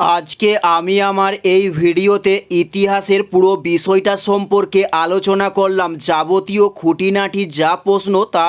আজকে আমি আমার এই ভিডিওতে ইতিহাসের পুরো বিষয়টা সম্পর্কে আলোচনা করলাম। যাবতীয় খুঁটিনাটি, যা প্রশ্ন, তা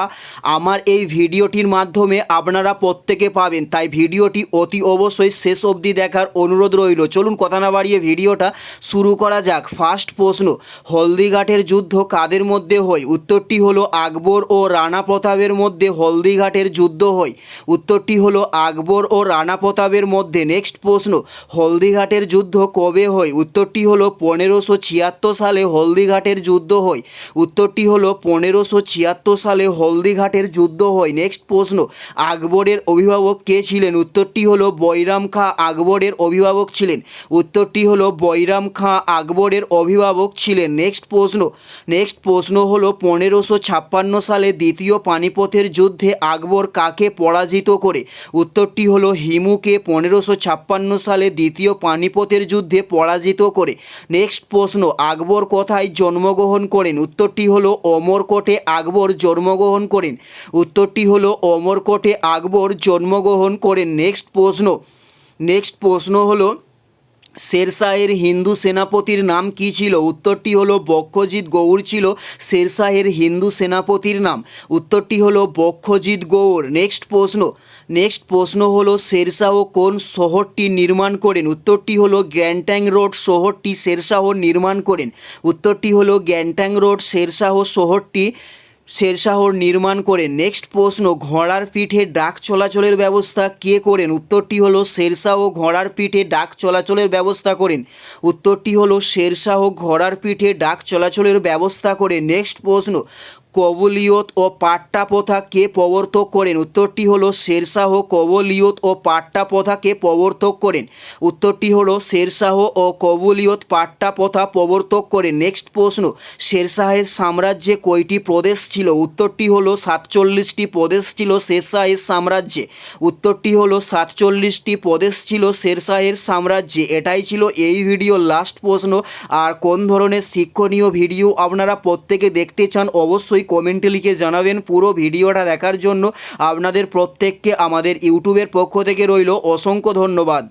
আমার এই ভিডিওটির মাধ্যমে আপনারা প্রত্যেকে পাবেন। তাই ভিডিওটি অতি অবশ্যই শেষ অবধি দেখার অনুরোধ রইল। চলুন কথা না বাড়িয়ে ভিডিওটা শুরু করা যাক। ফার্স্ট প্রশ্ন, হলদিঘাটের যুদ্ধ কাদের মধ্যে হয়? উত্তরটি হলো আকবর ও রানা প্রতাপের মধ্যে হলদিঘাটের যুদ্ধ হয়। উত্তরটি হলো আকবর ও রানা প্রতাপের মধ্যে। নেক্সট প্রশ্ন হলদিঘাটের যুদ্ধ কবে হয়? উত্তরটি হলো পনেরোশো ছিয়াত্তর সালে হলদিঘাটের যুদ্ধ হয়। উত্তরটি হলো পনেরোশো ছিয়াত্তর সালে হলদিঘাটের যুদ্ধ হয়। নেক্সট প্রশ্ন, আকবরের অভিভাবক কে ছিলেন? উত্তরটি হলো বৈরাম খাঁ আকবরের অভিভাবক ছিলেন। উত্তরটি হলো বৈরাম খাঁ আকবরের অভিভাবক ছিলেন। নেক্সট প্রশ্ন নেক্সট প্রশ্ন হলো পনেরোশো ছাপ্পান্ন সালে দ্বিতীয় পানিপথের যুদ্ধে আকবর কাকে পরাজিত করে? উত্তরটি হলো হিমুকে পনেরোশো ছাপ্পান্ন সালে দ্বিতীয় পানিপথের যুদ্ধে পরাজিত করে। নেক্সট প্রশ্ন, আকবর কোথায় জন্মগ্রহণ করেন? উত্তরটি হলো অমরকোটে আকবর জন্মগ্রহণ করেন। উত্তরটি হলো অমরকোটে আকবর জন্মগ্রহণ করেন। নেক্সট প্রশ্ন নেক্সট প্রশ্ন হলো, শেরশাহের হিন্দু সেনাপতির নাম কি ছিল? উত্তরটি হলো, বক্ষজিৎ গৌর ছিল শেরশাহের হিন্দু সেনাপতির নাম। উত্তরটি হলো, বক্ষজিৎ গৌর। নেক্সট প্রশ্ন নেক্সট প্রশ্ন হলো, শেরশাহ কোন শহরটি নির্মাণ করেন? উত্তরটি হলো গ্যান্ট্যাং রোড শহরটি শেরশাহ নির্মাণ করেন। উত্তরটি হলো গ্যান্ট্যাং রোড শেরশাহ শহরটি শেরশাহর নির্মাণ করেন। নেক্সট প্রশ্ন, ঘোড়ার পিঠে ডাক চলাচলের ব্যবস্থা কে করেন? উত্তরটি হলো, শেরশাহ ঘোড়ার পিঠে ডাক চলাচলের ব্যবস্থা করেন। উত্তরটি হলো, শেরশাহ ঘোড়ার পিঠে ডাক চলাচলের ব্যবস্থা করে নেক্সট প্রশ্ন কবলিয়ত ও পাট্টা প্রথা কে প্রবর্তক করেন? উত্তরটি হলো শেরশাহ কবলিয়ত ও পাট্টা প্রথাকে প্রবর্তক করেন। উত্তরটি হলো শেরশাহ ও কবলিয়ত পাট্টা প্রথা প্রবর্তক করেন। নেক্সট প্রশ্ন, শেরশাহের সাম্রাজ্যে কয়টি প্রদেশ ছিল? উত্তরটি হলো সাতচল্লিশটি প্রদেশ ছিল শেরশাহের সাম্রাজ্যে। উত্তরটি হলো সাতচল্লিশটি প্রদেশ ছিল শেরশাহের সাম্রাজ্যে। এটাই ছিল এই ভিডিওর লাস্ট প্রশ্ন, আর কোন ধরনের শিক্ষণীয় ভিডিও আপনারা প্রত্যেকে দেখতে চান অবশ্যই কমেন্টে লিখে জানাবেন পুরো ভিডিওটা দেখার জন্য। আপনাদের প্রত্যেককে আমাদের ইউটিউবের পক্ষ থেকে রইল অসংখ্য ধন্যবাদ।